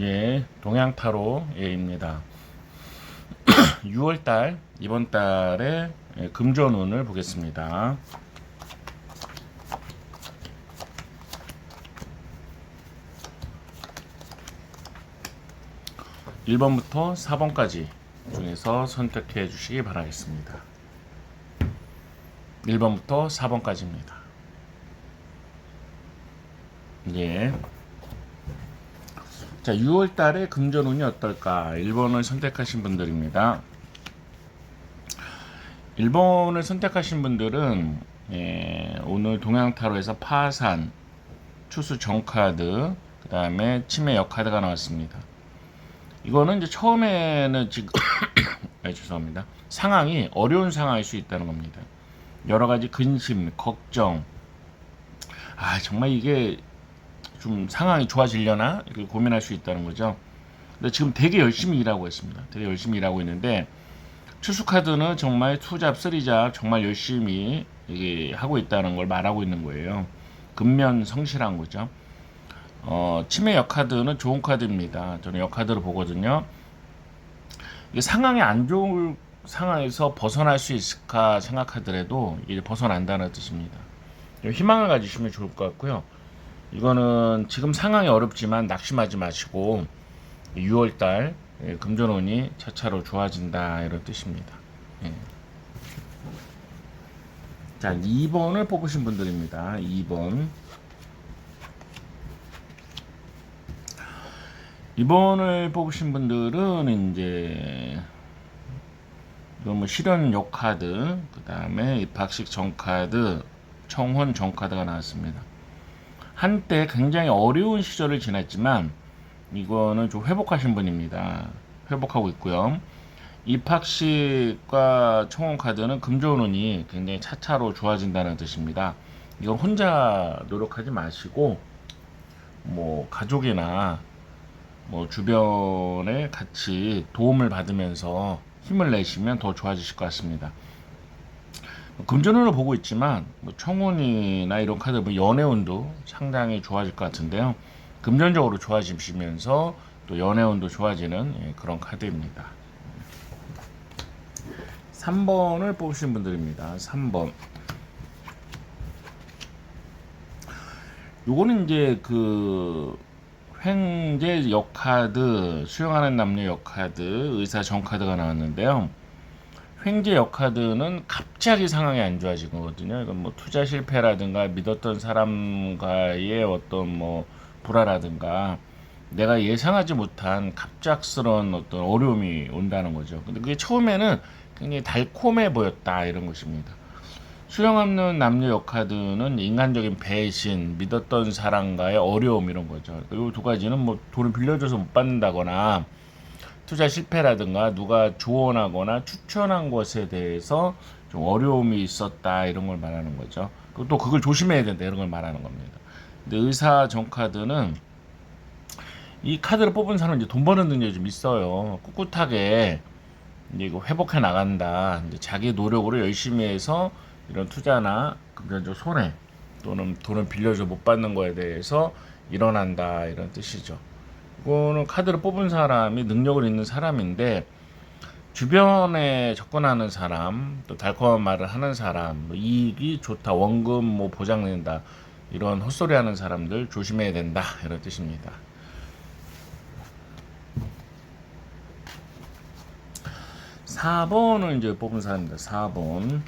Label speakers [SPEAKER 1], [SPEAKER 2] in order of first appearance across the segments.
[SPEAKER 1] 예, 동양타로 예입니다. 6월달 이번 달에 예, 금전운을 보겠습니다. 1번부터 4번까지 중에서 선택해 주시기 바라겠습니다. 1번부터 4번까지입니다. 예. 자, 6월 달에 금전운이 어떨까? 1번을 선택하신 분들입니다. 1번을 선택하신 분들은 예, 오늘 동양타로에서 파산, 추수 정카드, 그 다음에 치매 역카드가 나왔습니다. 이거는 이제 처음에는 지금 네, 죄송합니다. 상황이 어려운 상황일 수 있다는 겁니다. 여러 가지 근심, 걱정. 아 정말 이게 좀 상황이 좋아지려나 이렇게 고민할 수 있다는 거죠. 근데 지금 되게 열심히 일하고 있습니다. 되게 열심히 일하고 있는데 추수카드는 정말 투잡, 쓰리잡 정말 열심히 이게 하고 있다는 걸 말하고 있는 거예요. 근면 성실한 거죠. 어, 치매 역카드는 좋은 카드입니다. 저는 역카드로 보거든요. 이게 상황이 안 좋을 상황에서 벗어날 수 있을까 생각하더라도 이제 벗어난다는 뜻입니다. 좀 희망을 가지시면 좋을 것 같고요. 이거는 지금 상황이 어렵지만 낙심하지 마시고 6월달 예, 금전운이 차차로 좋아진다 이런 뜻입니다. 예. 자, 2번을 뽑으신 분들입니다. 2번. 2번을 뽑으신 분들은 이제 이건 뭐 실현 요 카드, 그 다음에 입학식 전 카드, 청혼 전 카드가 나왔습니다. 한때 굉장히 어려운 시절을 지났지만 이거는 좀 회복하신 분입니다. 회복하고 있고요. 입학식과 청혼 카드는 금조운이 굉장히 차차로 좋아진다는 뜻입니다. 이건 혼자 노력하지 마시고 뭐 가족이나 뭐 주변에 같이 도움을 받으면서 힘을 내시면 더 좋아지실 것 같습니다. 금전운을 보고 있지만 뭐 청혼이나 이런 카드 뭐 연애운도 상당히 좋아질 것 같은데요. 금전적으로 좋아지시면서 또 연애운도 좋아지는 예, 그런 카드입니다. 3번을 뽑으신 분들입니다. 3번. 요거는 이제 그 횡재 역카드, 수용하는 남녀 역카드, 의사 정카드가 나왔는데요. 횡재 역카드는 갑자기 상황이 안 좋아지거든요. 이건 뭐 투자 실패라든가 믿었던 사람과의 어떤 뭐 불화라든가 내가 예상하지 못한 갑작스러운 어떤 어려움이 온다는 거죠. 근데 그게 처음에는 굉장히 달콤해 보였다 이런 것입니다. 수령 없는 남녀 역카드는 인간적인 배신, 믿었던 사람과의 어려움 이런 거죠. 그리고 두 가지는 뭐 돈을 빌려줘서 못 받는다거나 투자 실패라든가 누가 조언하거나 추천한 것에 대해서 좀 어려움이 있었다 이런 걸 말하는 거죠. 또 그걸 조심해야 된다 이런 걸 말하는 겁니다. 근데 의사 정 카드는 이 카드를 뽑은 사람은 이제 돈 버는 능력이 좀 있어요. 꿋꿋하게 이거 회복해 나간다. 이제 자기 노력으로 열심히 해서 이런 투자나 금전적 손해 또는 돈을 빌려줘 못 받는 거에 대해서 일어난다 이런 뜻이죠. 이거는 카드를 뽑은 사람이 능력을 있는 사람인데 주변에 접근하는 사람 또 달콤한 말을 하는 사람 뭐 이익이 좋다 원금 뭐 보장된다 이런 헛소리 하는 사람들 조심해야 된다 이런 뜻입니다. 4번을 이제 뽑은 사람입니다. 4번.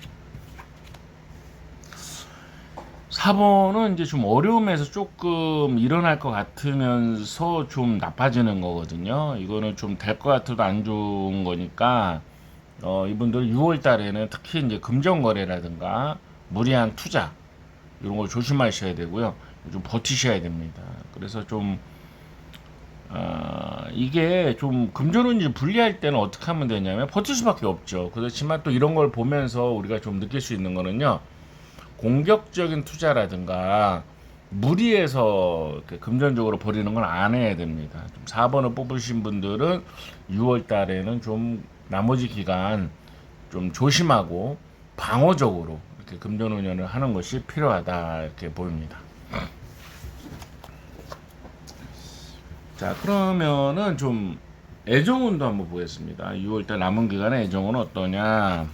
[SPEAKER 1] 4번은 이제 좀 어려움에서 조금 일어날 것 같으면서 좀 나빠지는 거거든요. 이거는 좀 될 것 같아도 안 좋은 거니까, 어, 이분들 6월 달에는 특히 이제 금전 거래라든가 무리한 투자, 이런 걸 조심하셔야 되고요. 좀 버티셔야 됩니다. 그래서 좀, 어, 이게 좀 금전운이 불리할 때는 어떻게 하면 되냐면 버틸 수밖에 없죠. 그렇지만 또 이런 걸 보면서 우리가 좀 느낄 수 있는 거는요. 공격적인 투자라든가 무리해서 금전적으로 버리는 건 안 해야 됩니다. 좀 4번을 뽑으신 분들은 6월 달에는 좀 나머지 기간 좀 조심하고 방어적으로 이렇게 금전 운영을 하는 것이 필요하다 이렇게 보입니다. 자, 그러면은 좀 애정운도 한번 보겠습니다. 6월달 남은 기간에 애정운 어떠냐?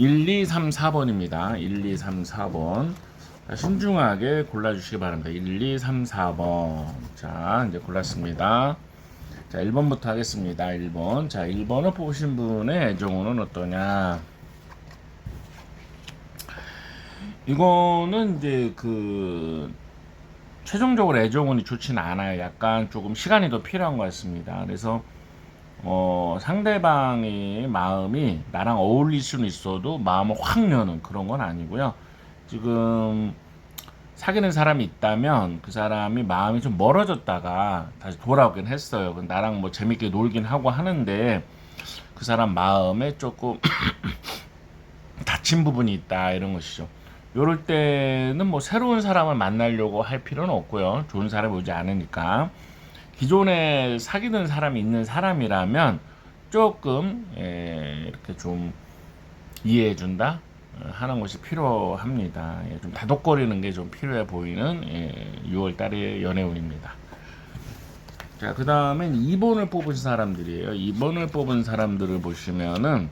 [SPEAKER 1] 일, 이, 삼, 사번입니다. 1, 2, 3, 4번. 자, 신중하게 골라주시기 바랍니다. 1, 2, 3, 4번. 자, 이제 골랐습니다. 자, 1번부터 하겠습니다. 1번. 자, 1번을 뽑으신 분의 애정운은 어떠냐? 이거는 이제 그 최종적으로 애정운이 좋지는 않아요. 약간 조금 시간이 더 필요한 것 같습니다. 그래서 어, 상대방의 마음이 나랑 어울릴 수는 있어도 마음을 확 여는 그런 건 아니고요. 지금 사귀는 사람이 있다면 그 사람이 마음이 좀 멀어졌다가 다시 돌아오긴 했어요. 그 나랑 뭐 재밌게 놀긴 하고 하는데 그 사람 마음에 조금 다친 부분이 있다 이런 것이죠. 요럴 때는 뭐 새로운 사람을 만나려고 할 필요는 없고요. 좋은 사람이 오지 않으니까. 기존에 사귀는 사람이 있는 사람이라면 조금 예, 이렇게 좀 이해해 준다 하는 것이 필요합니다. 예, 좀 다독거리는 게 좀 필요해 보이는 예, 6월 달의 연애운입니다. 자, 그 다음엔 2번을 뽑은 사람들이에요. 2번을 뽑은 사람들을 보시면은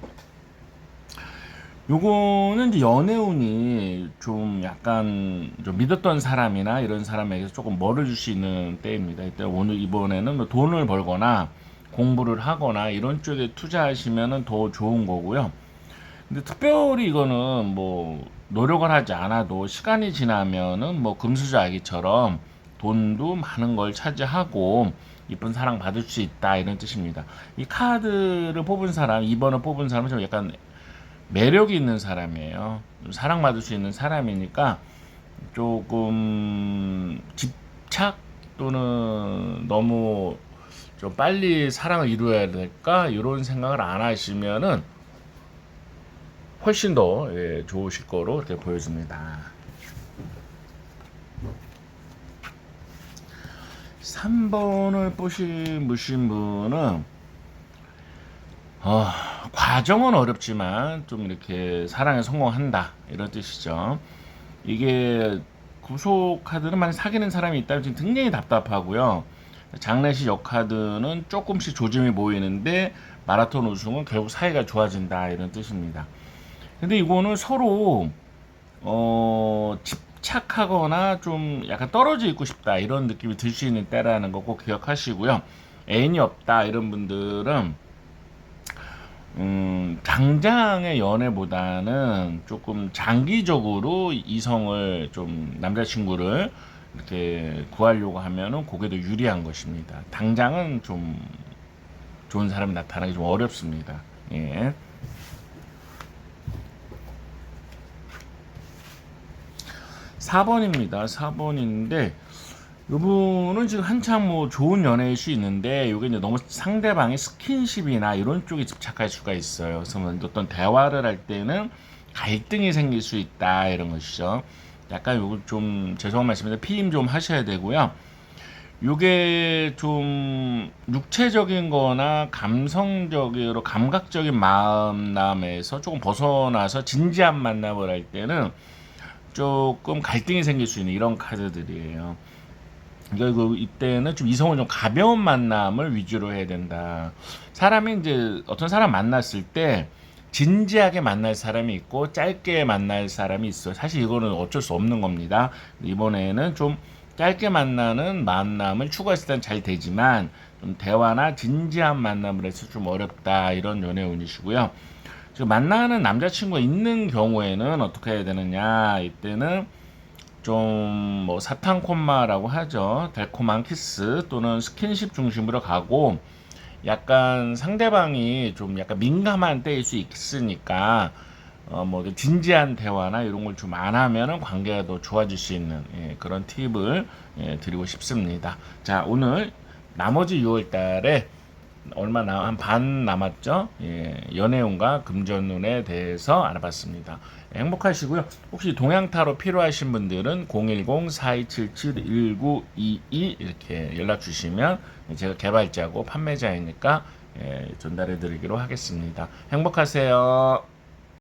[SPEAKER 1] 요거는 이제 연애운이 좀 약간 좀 믿었던 사람이나 이런 사람에게서 조금 멀어질 수 있는 때입니다. 이때 오늘 이번에는 뭐 돈을 벌거나 공부를 하거나 이런 쪽에 투자하시면은 더 좋은 거고요. 근데 특별히 이거는 뭐 노력을 하지 않아도 시간이 지나면은 뭐 금수저 아기처럼 돈도 많은 걸 차지하고 이쁜 사랑 받을 수 있다 이런 뜻입니다. 이 카드를 뽑은 사람, 2번을 뽑은 사람은 좀 약간 매력이 있는 사람이에요. 좀 사랑받을 수 있는 사람이니까 조금 집착 또는 너무 좀 빨리 사랑을 이루어야 될까 이런 생각을 안 하시면은 훨씬 더 예, 좋으실 거로 이렇게 보여집니다. 3번을 보신 분은 어, 과정은 어렵지만 좀 이렇게 사랑에 성공한다 이런 뜻이죠. 이게 구속 카드는 만약 사귀는 사람이 있다면 지금 굉장히 답답하고요. 장례식 역카드는 조금씩 조짐이 보이는데 마라톤 우승은 결국 사이가 좋아진다 이런 뜻입니다. 근데 이거는 서로 어, 집착하거나 좀 약간 떨어져 있고 싶다 이런 느낌이 들 수 있는 때라는 거 꼭 기억하시고요. 애인이 없다 이런 분들은 음, 당장의 연애보다는 조금 장기적으로 이성을 좀 남자친구를 이렇게 구하려고 하면은 그게 더 유리한 것입니다. 당장은 좀 좋은 사람이 나타나기 좀 어렵습니다. 예. 4번입니다. 4번인데 이분은 지금 한참 뭐 좋은 연애일 수 있는데 이게 이제 너무 상대방의 스킨십이나 이런 쪽에 집착할 수가 있어요. 그래서 뭐 어떤 대화를 할 때는 갈등이 생길 수 있다 이런 것이죠. 약간 요거 좀 죄송한 말씀인데 피임 좀 하셔야 되고요. 요게 좀 육체적인 거나 감성적으로 감각적인 만남에서 조금 벗어나서 진지한 만남을 할 때는 조금 갈등이 생길 수 있는 이런 카드들이에요. 그리고 이때는 좀 이성을 좀 가벼운 만남을 위주로 해야 된다. 사람이 이제 어떤 사람 만났을 때 진지하게 만날 사람이 있고 짧게 만날 사람이 있어요. 사실 이거는 어쩔 수 없는 겁니다. 이번에는 좀 짧게 만나는 만남을 추구했을 땐 잘 되지만 좀 대화나 진지한 만남을 해서 좀 어렵다 이런 연애 운이시고요. 지금 만나는 남자친구가 있는 경우에는 어떻게 해야 되느냐 이때는 좀 뭐 사탕 콤마라고 하죠. 달콤한 키스 또는 스킨십 중심으로 가고 약간 상대방이 좀 약간 민감한 때일 수 있으니까 어뭐 진지한 대화나 이런 걸 좀 안 하면은 관계가 더 좋아질 수 있는 예, 그런 팁을 예, 드리고 싶습니다. 자 오늘 나머지 6월달에 얼마 한반 남았죠. 예, 연애운과 금전운에 대해서 알아봤습니다. 예, 행복하시고요. 혹시 동양타로 필요하신 분들은 010-4277-1922 이렇게 연락 주시면 제가 개발자고 판매자이니까 예, 전달해 드리기로 하겠습니다. 행복하세요.